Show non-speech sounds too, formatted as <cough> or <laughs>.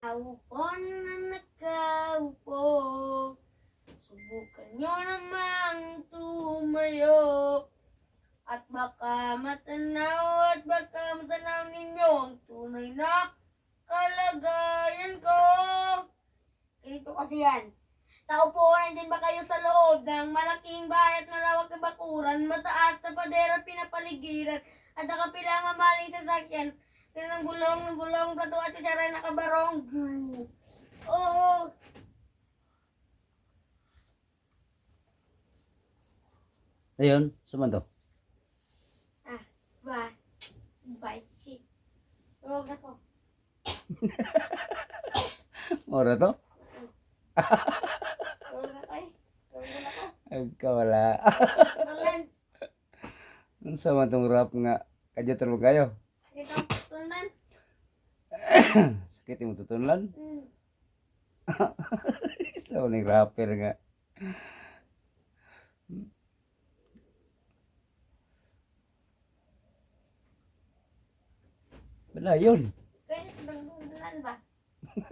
Naupo na nakaupo. Subukan nyo namang tumayo. At baka matanaw at baka matanaw ninyo Ang tunay na kalagayan ko. Ganito kasi yan. Taupo nandyan ba kayo sa loob ng malaking bahay at malawak na bakuran, mataas na pader at pinapaligiran, at nakapila mamaling sasakyan, ng gulong, ng gulong, plato at kutsara nakabarong. Oo. Ayun, suman to. Ah, ba, shit. Huwag na ko. Ora to? <laughs> Na ko eh. Tulan. Ang sama tong rap nga. Kadya tulog kayo. Dito. <coughs> Sakit mo tutunlan. Hmm. <laughs> Isa ning rapper nga. Wala yun. Kaya, tulan ba? <laughs>